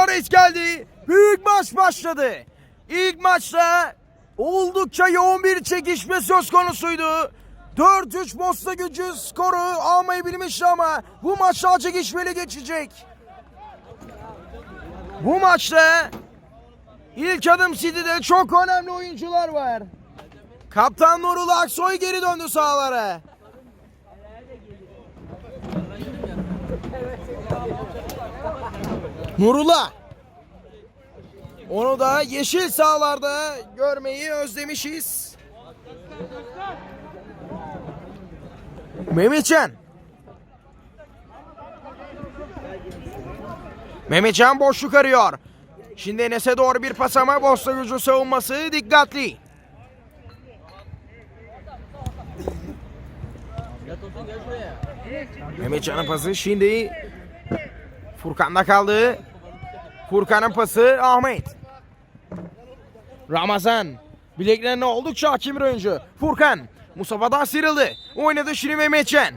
İşaret geldi. Büyük maç başladı. İlk maçta oldukça yoğun bir çekişme söz konusuydu. 4-3 Bosna gücü skoru almayı bilmişti ama bu maç daha çekişmeli geçecek. Bu maçta ilk adım City'de çok önemli oyuncular var. Kaptan Nurullah Aksoy geri döndü sahalara. Nurullah. Onu da yeşil sahalarda görmeyi özlemişiz. Mehmetcan. Mehmetcan boşluk arıyor. Şimdi Enes'e doğru bir pas ama Bosna gücü savunması dikkatli. Mehmetcan'ın pası şimdi Furkan'da kaldı. Furkan'ın pası Ahmet. Ramazan. Bileklerine oldukça hakim bir oyuncu. Furkan. Mustafa'dan sıyrıldı. Oynadı şimdi Mehmetcan.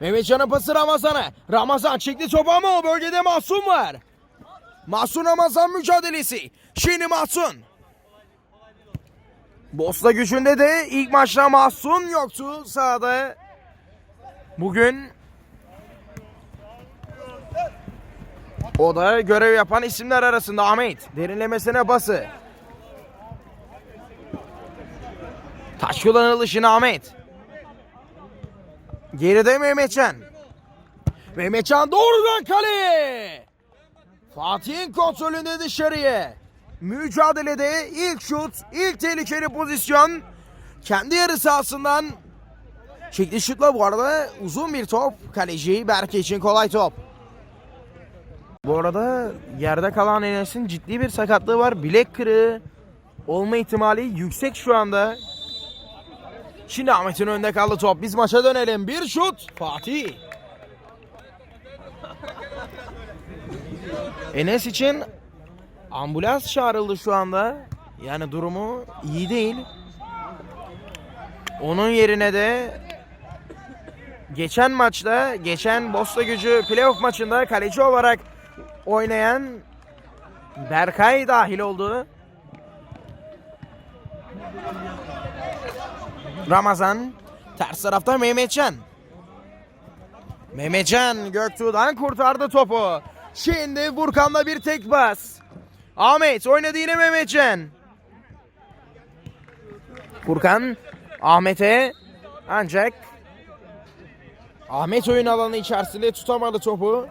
Mehmetcan'ın pası Ramazan'a. Ramazan çekti topu ama o bölgede Mahsun var. Mahsun Ramazan mücadelesi. Şimdi Mahsun. Bosna gücünde de ilk maçta Mahsun yoktu sahada. Bugün O da görev yapan isimler arasında Ahmet. Derinlemesine bası. Taş kullanılışını Ahmet. Geride Mehmetcan. Mehmetcan doğrudan kaleye. Fatih'in kontrolünde dışarıya. Mücadelede ilk şut, ilk tehlikeli pozisyon. Kendi yarı sahasından çekti şutla bu arada uzun bir top. Kaleci Berke için kolay top. Bu arada yerde kalan Enes'in ciddi bir sakatlığı var. Bilek kırığı olma ihtimali yüksek şu anda. Şimdi Ahmet'in önünde kaldı top. Biz maça dönelim. Bir şut. Fatih. Enes için ambulans çağrıldı şu anda. Yani durumu iyi değil. Onun yerine de geçen maçta, geçen Bosna Gücü playoff maçında kaleci olarak oynayan Berkay dahil oldu. Ramazan ters tarafta Mehmetcan. Mehmetcan Göktuğ'dan kurtardı topu. Şimdi Furkan'la bir tek bas. Ahmet oynadı yine Mehmetcan. Furkan Ahmet'e ancak Ahmet oyun alanı içerisinde tutamadı topu.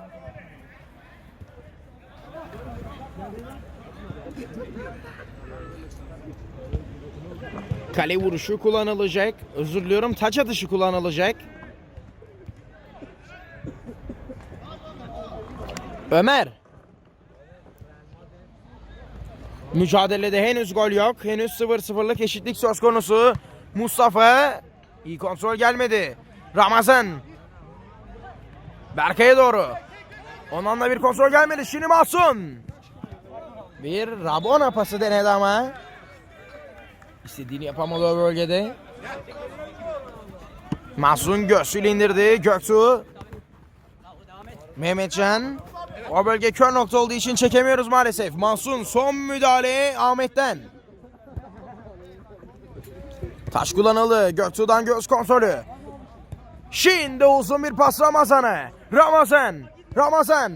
Kale vuruşu kullanılacak. Özür diliyorum taç atışı kullanılacak. Ömer. Mücadelede henüz gol yok. Henüz 0-0'lık eşitlik söz konusu. Mustafa. iyi kontrol gelmedi. Ramazan. Berkay'a doğru. Ondan da bir kontrol gelmedi. Şimdi Mahsun. Bir Rabona pası denedi ama. İstediğini yapamadı o bölgede. Mahsun göğsüyle indirdi. Göktuğ. Mehmetcan. O bölge kör nokta olduğu için çekemiyoruz maalesef. Mahsun son müdahale Ahmet'ten. Taş kullanıldı. Göktuğ'dan göz kontrolü. Şimdi uzun bir pas Ramazan'a. Ramazan. Ramazan.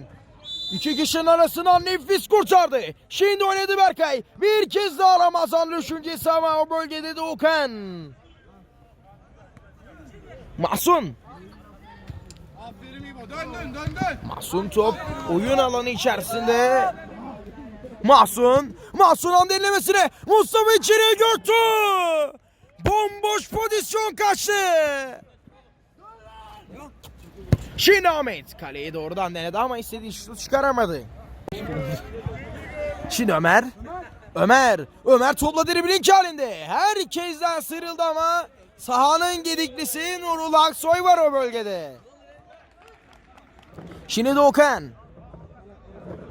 İki kişinin arasından nefis kurtardı. Şimdi oynadı Berkay. Bir kez daha Ramazan düşüncesi ama o bölgede de Okan. Mahsun. Mahsun top oyun alanı içerisinde. Mahsun. Mahsun'un denilemesine Mustafa içeriye göktü. Bomboş pozisyon kaçtı. Şimdi Ahmet kaleye doğrudan denedi ama istediği şutu çıkaramadı. Şimdi Ömer. Ömer. Ömer topla dribling halinde. Herkesten sıyrıldı ama sahanın gediklisi Nurullah Aksoy var o bölgede. Şimdi Doğukan.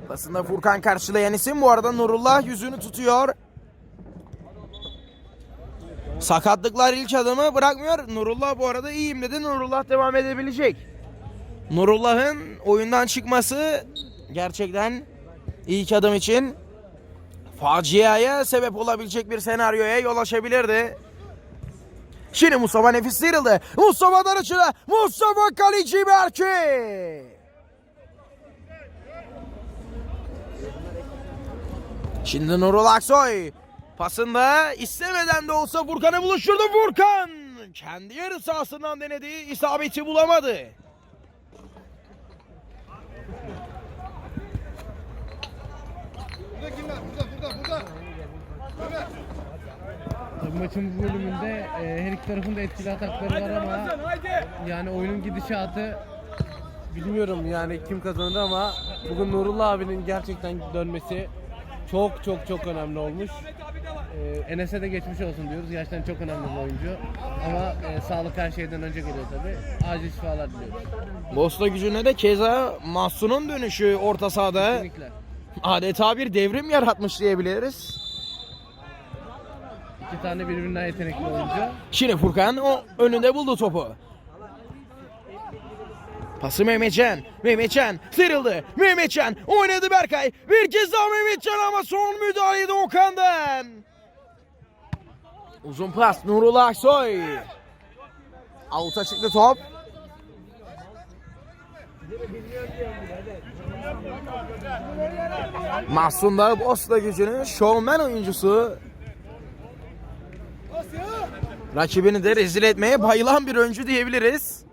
Pasında Furkan karşılayan isim bu arada Nurullah yüzünü tutuyor. Sakatlıklar ilk adımı bırakmıyor. Nurullah bu arada iyiyim dedi. Nurullah devam edebilecek. Nurullah'ın oyundan çıkması gerçekten ilk adım için faciaya sebep olabilecek bir senaryoya yol açabilirdi. Şimdi Mustafa nefis sıyrıldı. Mustafa Darıçı'da Mustafa Kaleci Berke. Şimdi Nurul Aksoy pasında istemeden de olsa Furkan'ı buluşturdu Furkan. Kendi yarı sahasından denedi isabeti bulamadı. Burada kim var? Burada burada burada. Ömer. Tabii maçın bu bölümünde e, her iki tarafın da etkili atakları var ama yani oyunun gidişatı bilmiyorum yani kim kazanır ama bugün Nurullah abinin gerçekten dönmesi çok çok çok önemli olmuş. E, Enes'e de geçmiş olsun diyoruz. Gerçekten çok önemli bir oyuncu. Ama e, sağlık her şeyden önce geliyor tabii. Acil şifalar diliyoruz. Bosna gücüne de keza Mahsun'un dönüşü orta sahada Kesinlikle. Adeta bir devrim yaratmış diyebiliriz. İki tane birbirinden yetenekli oyuncu. Şimdi Furkan o önünde buldu topu. Pası Mehmetcan. Mehmetcan sıyrıldı. Mehmetcan oynadı Berkay. Bir kez daha Mehmetcan ama son müdahalede Okan'dan. Uzun pas Nurullah Aksoy. Avuta çıktı top. Mahsun da Bosna gücünün şovmen oyuncusu. Rakibini de rezil etmeye bayılan bir oyuncu diyebiliriz.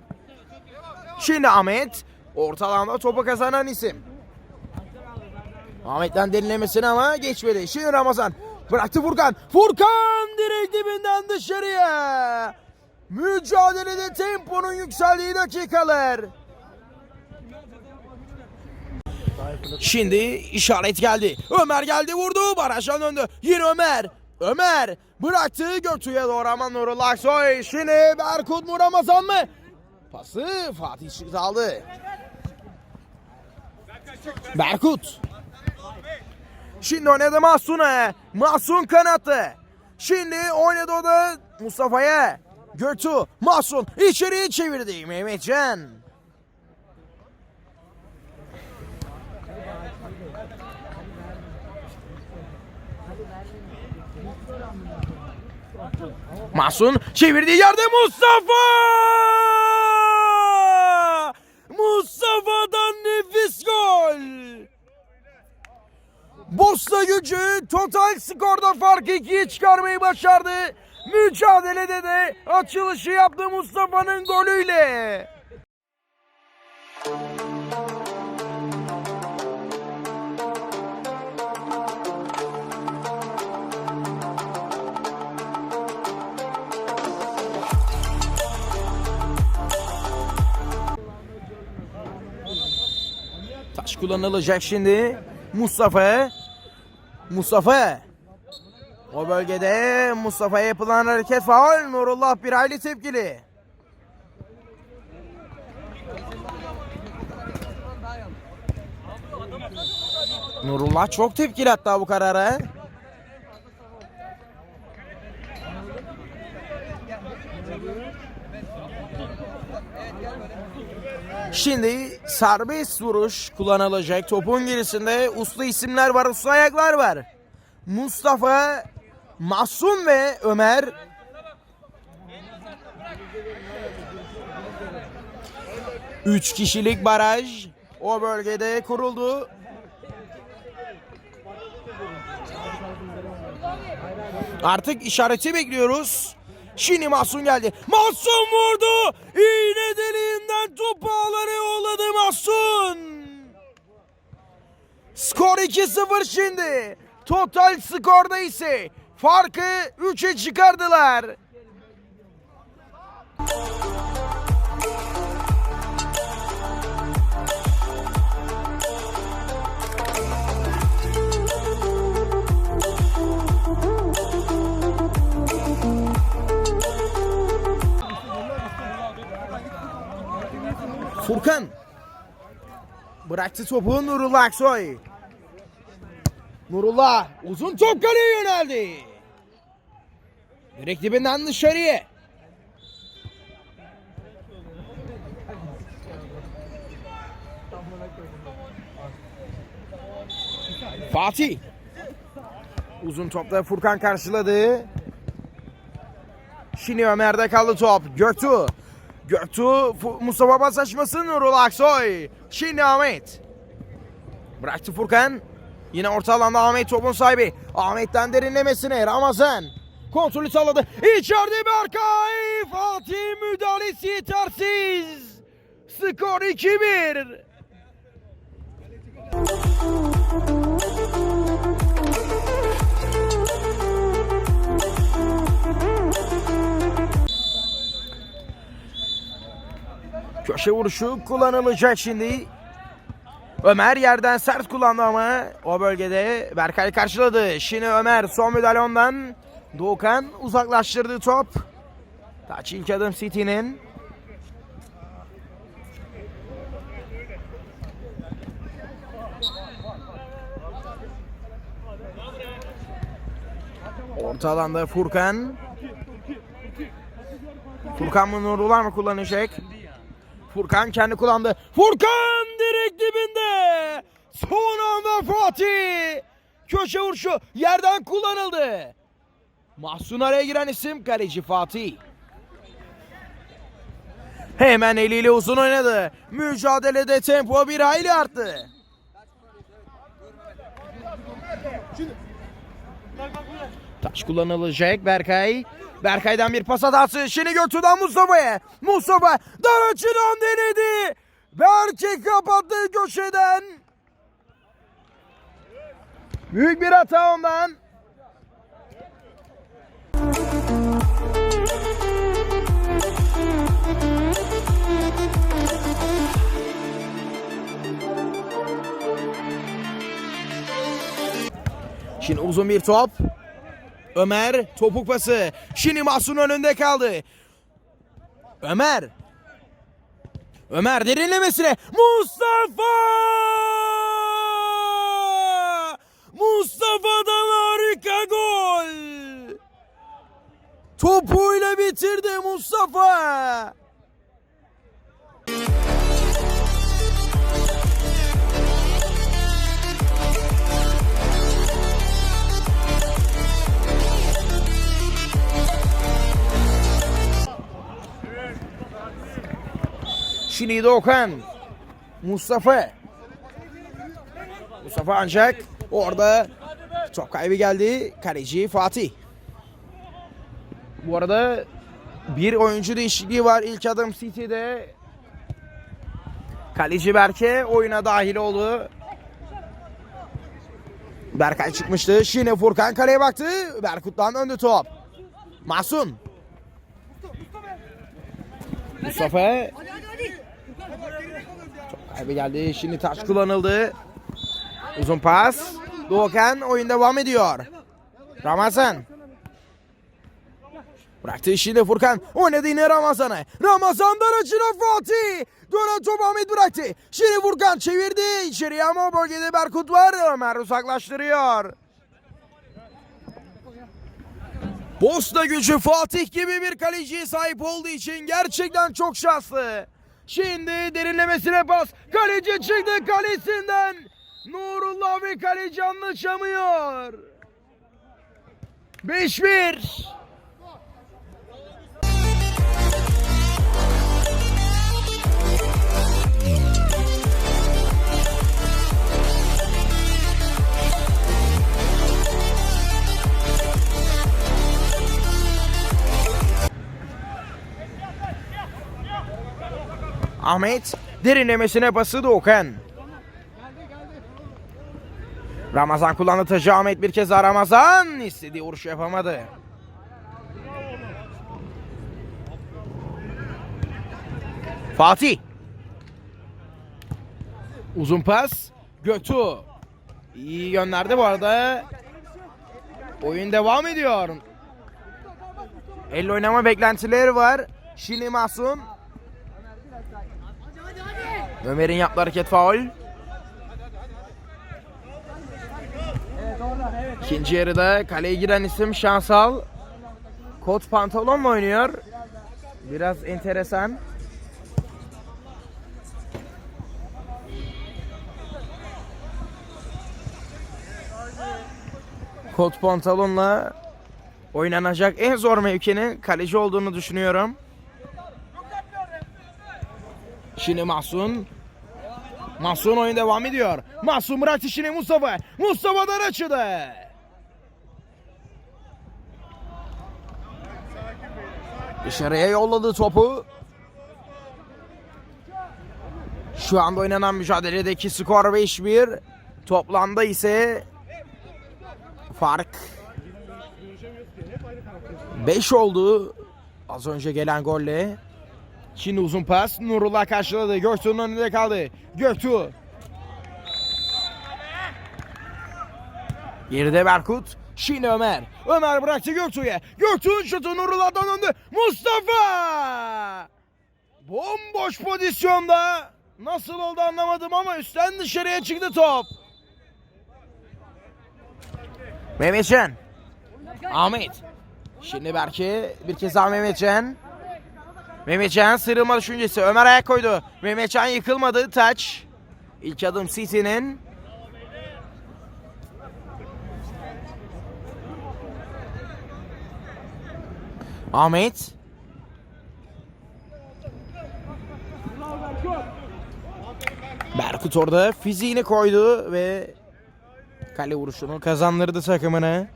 Şimdi Ahmet orta alanda topu kazanan isim. Ahmet'ten denilemesini ama geçmedi. Şimdi Ramazan bıraktı Furkan. Furkan direkt dibinden dışarıya. Mücadelede temponun yükseldiği dakikalar. Şimdi işaret geldi. Ömer geldi vurdu. Barajdan döndü. Yine Ömer. Ömer bıraktı Göktuğ'a doğru ama Nurullah Aksoy. Şimdi Berkut mu Ramazan mı? Pası Fatih çıktı aldı. Berkut. Şimdi oynadı Mahsun'a. Mahsun kanattı. Şimdi oynadı o da Mustafa'ya. Göktuğ, Mahsun içeriye çevirdi Mehmetcan. Mahsun çevirdiği yerde Mustafa! Mustafa'dan nefis gol! Bosna gücü total skorda farkı ikiye çıkarmayı başardı. Mücadelede de açılışı yaptı Mustafa'nın golüyle. Kullanılacak şimdi. Mustafa. Mustafa. O bölgede Mustafa'ya yapılan hareket faul. Nurullah bir hayli tepkili. Nurullah çok tepkili hatta bu karara. Şimdi serbest vuruş kullanılacak. Topun gerisinde usta isimler var, usta ayaklar var. Mustafa, Masum ve Ömer. Üç kişilik baraj o bölgede kuruldu. Artık işareti bekliyoruz. Şimdi Mahsun geldi. Mahsun vurdu. İğne deliğinden topu ağlara yolladı Mahsun. Skor 2-0 şimdi. Total skorda ise farkı 3'e çıkardılar. Bıraktı topu Nurullah Aksoy. Nurullah uzun top kaleye yöneldi. Direkt dibinden dışarıya. Fatih. Uzun topta Furkan karşıladı. Şimdi Ömer'de kaldı top. Göktuğ. Göktuğ Mustafa Bas açması Nurul Aksoy. Şimdi Ahmet. Bıraktı Furkan. Yine orta alanda Ahmet topun sahibi. Ahmet'ten derinlemesine Ramazan. Kontrolü sağladı. İçeride Berkay. Fatih müdahalesi yetersiz. Skor 2-1. Köşe vuruşu kullanılacak şimdi. Ömer yerden sert kullandı ama o bölgede Berkay karşıladı. Şimdi Ömer son müdahale ondan. Doğukan uzaklaştırdı top. Taç ilk adım City'nin. Orta alanda Furkan. Furkan mı Nurullah mı kullanacak? Furkan kendi kullandı. Furkan direkt dibinde. Son anda Fatih. Köşe vuruşu yerden kullanıldı. Mahsun araya giren isim kaleci Fatih. Hemen eliyle uzun oynadı. Mücadelede tempo bir hayli arttı. Taş kullanılacak Berkay. Berkay'dan bir pas hatası. Şimdi Göktuğ'dan Mustafa'ya. Mustafa dar açıdan denedi. Berke kapattı köşeden. Büyük bir hata ondan. Şimdi uzun bir top. Ömer topuk pası. Şimdi Mahsun önünde kaldı. Ömer. Ömer derinlemesine. Mustafa! Mustafa'dan harika gol. Topuyla bitirdi Mustafa. Şimdi Doğukan. Mustafa. Mustafa ancak orada top kaybı geldi. Kaleci Fatih. Bu arada bir oyuncu değişikliği var ilk adım City'de. Kaleci Berke oyuna dahil oldu. Berkay çıkmıştı. Şimdi Furkan kaleye baktı. Berkut'tan döndü top. Masun. Mustafa Kaybı geldi. Şimdi taç kullanıldı. Uzun pas. Doğukan oyun devam ediyor. Ramazan. Bıraktı şimdi Furkan. Oynadı yine Ramazan'a. Ramazan'dan açılan Fatih. Dönen top Ahmet bıraktı. Şimdi Furkan çevirdi. İçeriye ama bölgede Berkut var. Ömer uzaklaştırıyor. Posta gücü Fatih gibi bir kaleciye sahip olduğu için gerçekten çok şanslı. Şimdi derinlemesine pas. Kaleci çıktı kalesinden. Nurullah ve kaleci anlaşamıyor. 5-1. Ahmet derinlemesine bası Doğukan. Ramazan kullandı taşı Ahmet bir kez daha Ramazan istediği vuruş yapamadı. Fatih. Uzun pas. Göktuğ. İyi gönderdi bu arada. Oyun devam ediyor. El oynama beklentileri var. Şimdi Mahsun. Ömer'in yaptığı hareket faul. İkinci yarıda kaleye giren isim Şansal. Kot pantolon mu oynuyor? Biraz enteresan. Kot pantolonla oynanacak en zor mevkinin kaleci olduğunu düşünüyorum. Şimdi Mahsun. Mahsun oyun devam ediyor. Mahsun bıraktı şimdi Mustafa. Mustafa'dan açıldı. Dışarıya yolladı topu. Şu anda oynanan mücadeledeki skor 5-1. Toplamda ise fark 5 oldu. Az önce gelen golle. Şimdi uzun pas. Nurullah karşıladı. Göktuğ'un önünde kaldı. Göktuğ. Geride Berkut. Şimdi Ömer. Ömer bıraktı Göktuğ'a. Göktuğ'un şutu Nurullah'dan döndü. Mustafa! Bomboş pozisyonda. Nasıl oldu anlamadım ama üstten dışarıya çıktı top. Mehmetcan. Ahmet. Şimdi Berke bir kez daha Mehmetcan. Mehmetcan sıyrılma düşüncesi. Ömer ayak koydu. Mehmetcan yıkılmadı. Taç. İlk adım City'nin. Ahmet. Berkut orada fiziğini koydu ve kale vuruşunu kazandırdı takımını.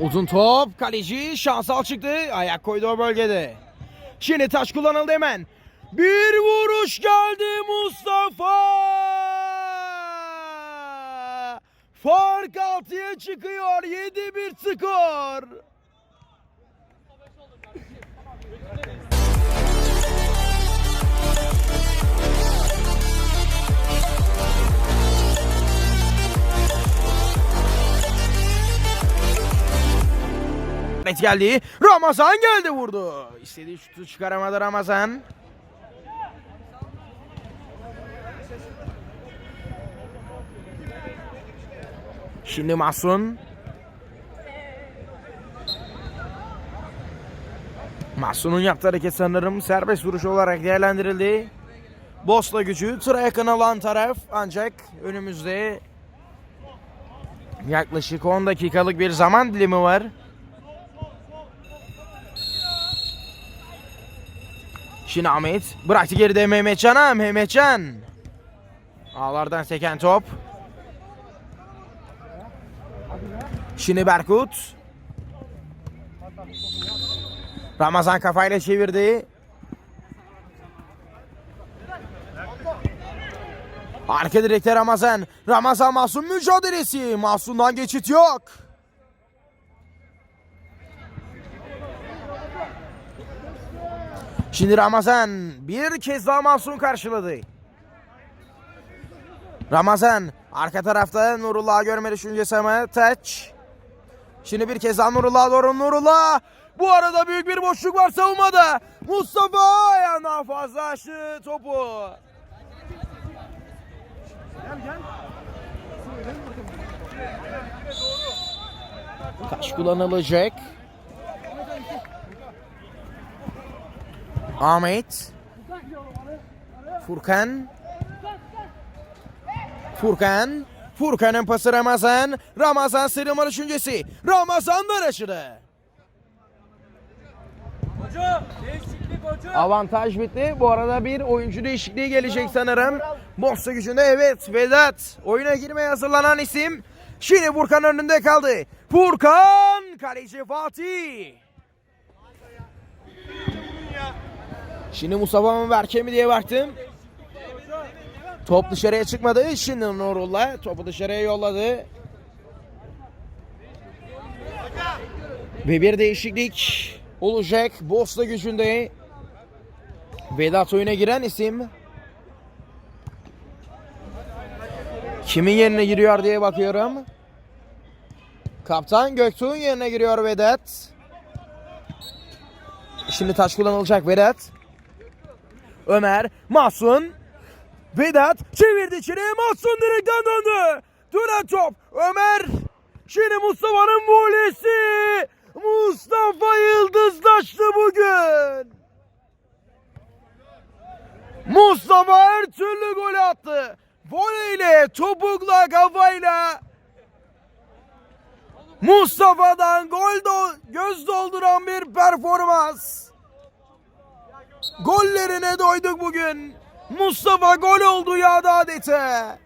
Uzun top kaleci şansal çıktı ayak koydu o bölgede. Şimdi taş kullanıldı hemen. Bir vuruş geldi Mustafa. Fark altıya çıkıyor 7-1 skor. Evet geldi. Ramazan geldi vurdu. İstediği şutu çıkaramadı Ramazan. Şimdi Mahsun. Mahsun'un yaptığı hareket sanırım serbest vuruş olarak değerlendirildi. Bosna gücü tıra yakın alan taraf ancak önümüzde yaklaşık 10 dakikalık bir zaman dilimi var. Şimdi Ahmet bıraktı geride Mehmetcan'a Mehmetcan. Ağlardan seken top. Şimdi Berkut. Ramazan kafayla çevirdi. Arka direkte Ramazan. Ramazan Mahsun mücadelesi. Mahsun'dan geçit yok. Şimdi Ramazan bir kez daha Mahsun karşıladı. Ramazan arka tarafta Nurullah görme düşüncesi ama taç. Şimdi bir kez daha Nurullah doğru Nurullah. Bu arada büyük bir boşluk var savunmada. Mustafa ayağına fazla açtı topu. Taş kullanılacak. Ahmet. Furkan. Furkan. Furkan'ın pası Ramazan. Ramazan sıyrılma düşüncesi. Ramazan'dan aşırı. Avantaj bitti. Bu arada bir oyuncu değişikliği gelecek sanırım. Bosna gücünde evet Vedat. Oyuna girmeye hazırlanan isim. Şimdi Furkan önünde kaldı. Furkan kaleci Fatih. Şimdi Mustafa mı Berke mi diye baktım. Top dışarıya çıkmadı. Şimdi Nurullah topu dışarıya yolladı. Ve bir değişiklik olacak Bosna gücünde. Vedat oyuna giren isim. Kimin yerine giriyor diye bakıyorum. Kaptan Göktuğ'un yerine giriyor Vedat. Şimdi taş kullanılacak Vedat. Ömer, Mahsun, Vedat çevirdi içeriye Mahsun direkten döndü. Dönen top Ömer. Şimdi Mustafa'nın volesi. Mustafa yıldızlaştı bugün. Mustafa her türlü gol attı. Voleyle, topukla, kafayla Mustafa'dan gol do- göz dolduran bir performans. Gollerine doyduk bugün. Mustafa gol oldu yağdı adeta.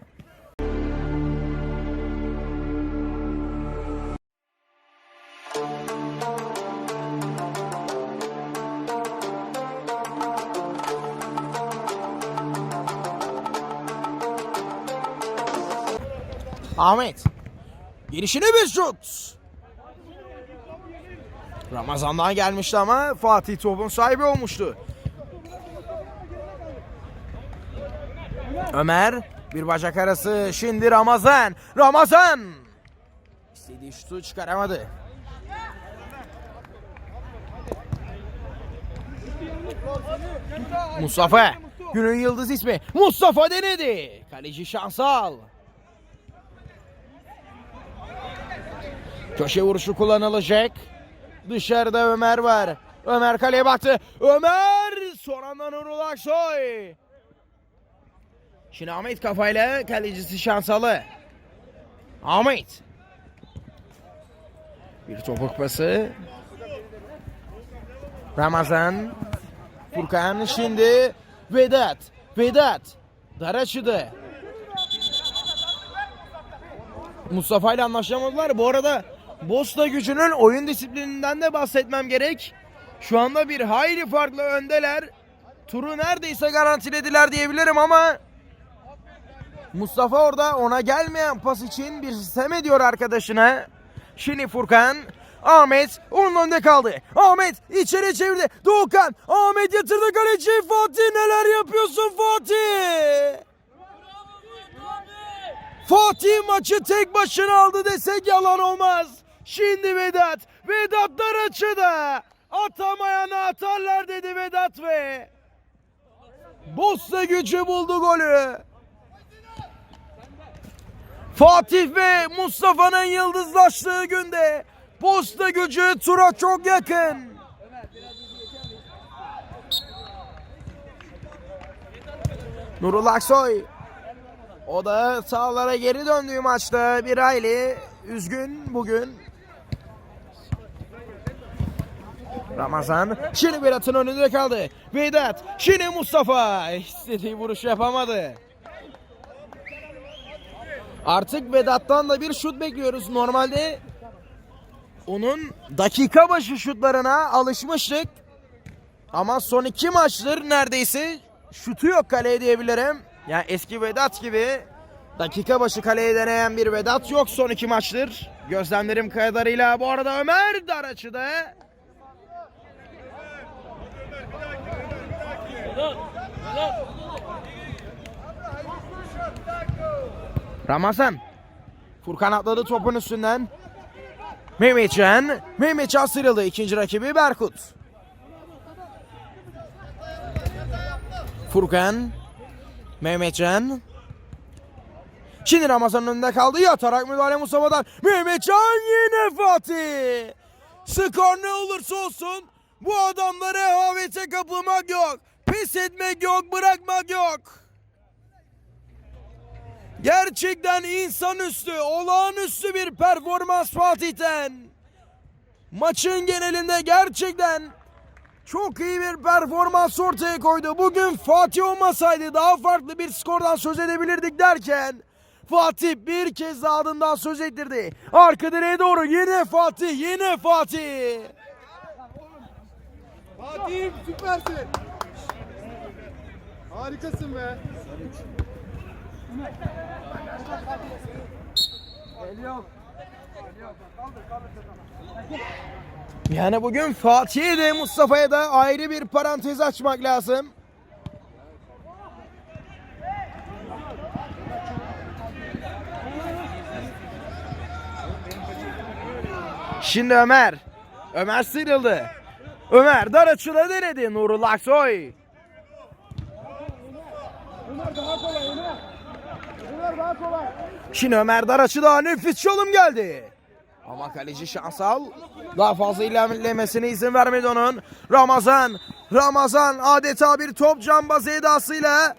Ahmet. Girişine bir şut. Ramazan'dan gelmişti ama Fatih topun sahibi olmuştu. Ömer bir bacak arası şimdi Ramazan. Ramazan. İstediği şutu çıkaramadı. Mustafa. Günün yıldız ismi. Mustafa denedi. Kaleci Şansal. Köşe vuruşu kullanılacak. Dışarıda Ömer var. Ömer kaleye baktı. Ömer! Son anda Nurul Aksoy. Şimdi Ahmet kafayla kalecisi Şansalı. Ahmet. Bir topuk pası. Ramazan. Furkan şimdi Vedat. Vedat. Dar açıdı. Mustafa ile anlaşamadılar. Bu arada Bosna gücünün oyun disiplininden de bahsetmem gerek. Şu anda bir hayli farklı öndeler. Turu neredeyse garantilediler diyebilirim ama Mustafa orada ona gelmeyen pas için bir sistem ediyor arkadaşına. Şimdi Furkan Ahmet onun önünde kaldı. Ahmet içeri çevirdi. Doğukan Ahmet yatırdı kaleci Fatih neler yapıyorsun Fatih? Fatih maçı tek başına aldı desek yalan olmaz. Şimdi Vedat. Vedat dar açıda. Atamayana atarlar dedi Vedat ve Bosna gücü buldu golü. Fatih ve Mustafa'nın yıldızlaştığı günde Bosna gücü tura çok yakın. Nurul Aksoy o da sahalara geri döndüğü maçta bir hayli üzgün bugün. Ramazan şimdi Vedat'ın önünde kaldı. Vedat şimdi Mustafa istediği vuruş yapamadı. Artık Vedat'tan da bir şut bekliyoruz. Normalde onun dakika başı şutlarına alışmıştık. Ama son iki maçtır neredeyse şutu yok kaleye diyebilirim. Yani eski Vedat gibi dakika başı kaleye deneyen bir Vedat yok son iki maçtır. Gözlemlerim kadarıyla bu arada Ömer dar açıda. Ramazan. Furkan atladı topun üstünden. Mehmetcan. Mehmetcan sıyrıldı. İkinci rakibi Berkut. Furkan. Mehmetcan. Şimdi Ramazan'ın önünde kaldı. Yatarak müdahale Mustafa'dan. Mehmetcan yine Fatih. Skor ne olursa olsun bu adamları rehavete kapılmak yok. Pes etmek yok, bırakmak yok. Gerçekten insanüstü, olağanüstü bir performans Fatih'ten. Maçın genelinde gerçekten çok iyi bir performans ortaya koydu. Bugün Fatih olmasaydı daha farklı bir skordan söz edebilirdik derken Fatih bir kez daha adından söz ettirdi. Arka direğe doğru yine Fatih, yine Fatih. Fatih'im süpersin. Harikasın be. Yani bugün Fatih'e de Mustafa'ya da ayrı bir parantez açmak lazım. Şimdi Ömer. Ömer sıyrıldı. Ömer dar açıla denedi. Nurul Aksoy. Şimdi Ömer dar açıda nefis çalım geldi. Ama kaleci Şansal daha fazla ilerlemesine izin vermedi onun. Ramazan, Ramazan adeta bir top cambaz edasıyla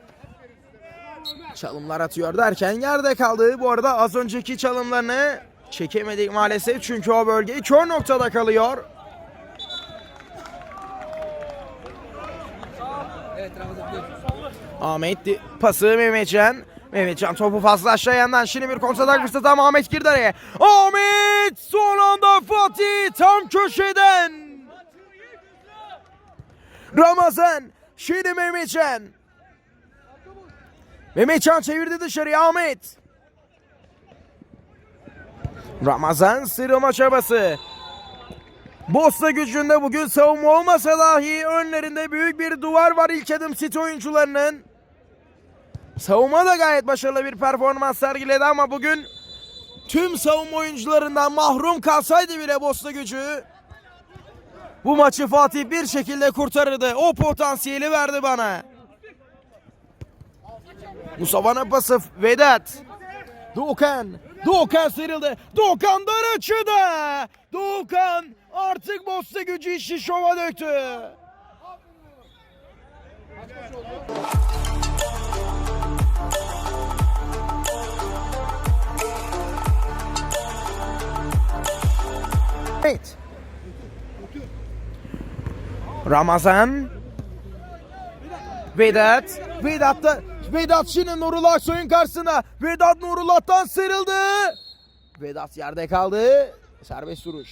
Çalımlar atıyor derken yerde kaldı. Bu arada az önceki çalımlarını çekemedik maalesef. Çünkü o bölge kör noktada kalıyor. Ahmet pası Mehmetcan. Mehmetcan topu fazla aşağı yandan. Şimdi bir kontratak fırsatı ama Ahmet girdi araya. Ahmet son anda Fatih tam köşeden. Ramazan. Şimdi Mehmetcan. Mehmetcan çevirdi dışarıya Ahmet. Ramazan sıyrılma çabası. Bosna gücünde bugün savunma olmasa dahi önlerinde büyük bir duvar var ilk adım City oyuncularının. Savunma da gayet başarılı bir performans sergiledi ama bugün tüm savunma oyuncularından mahrum kalsaydı bile Bosna gücü bu maçı Fatih bir şekilde kurtarırdı. O potansiyeli verdi bana. Mustafa'nın pası Vedat. Doğukan. Doğukan sıyrıldı. Doğukan dar açıda. Doğukan artık Bosna gücü işi şova döktü. Evet. Ramazan. Vedat. Vedat da Vedat şimdi Nurullah Aksoy'un karşısında. Vedat Nurullah'tan sıyrıldı. Vedat yerde kaldı. Serbest duruş.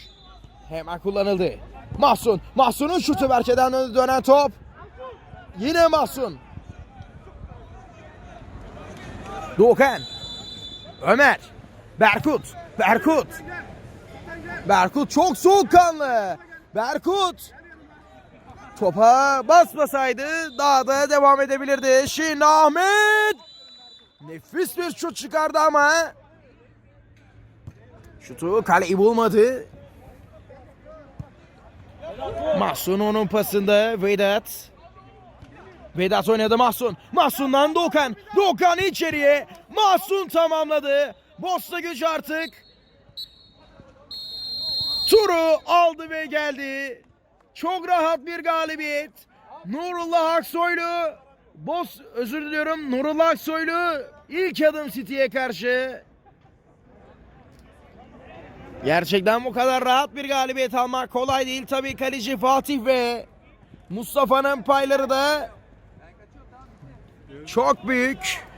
Hemen kullanıldı. Mahsun. Mahsun'un şutu Berke'den dö- dönen top. Yine Mahsun. Doğukan. Ömer. Berkut. Berkut. Berkut çok soğukkanlı. Berkut. Topa basmasaydı daha da devam edebilirdi. Şimdi Ahmet. Nefis bir şut çıkardı ama. Şutu kaleyi bulmadı. Mahsun onun pasında Vedat. Vedat oynadı Mahsun. Mahsun'dan Doğukan. Doğukan içeriye. Mahsun tamamladı. Bosna gücü artık. Turu aldı ve geldi. Çok rahat bir galibiyet. Nurullah Aksoylu Bos özür diliyorum. Nurullah Aksoylu ilk adım City'ye karşı. Gerçekten bu kadar rahat bir galibiyet almak kolay değil. Tabii kaleci Fatih ve Mustafa'nın payları da çok büyük.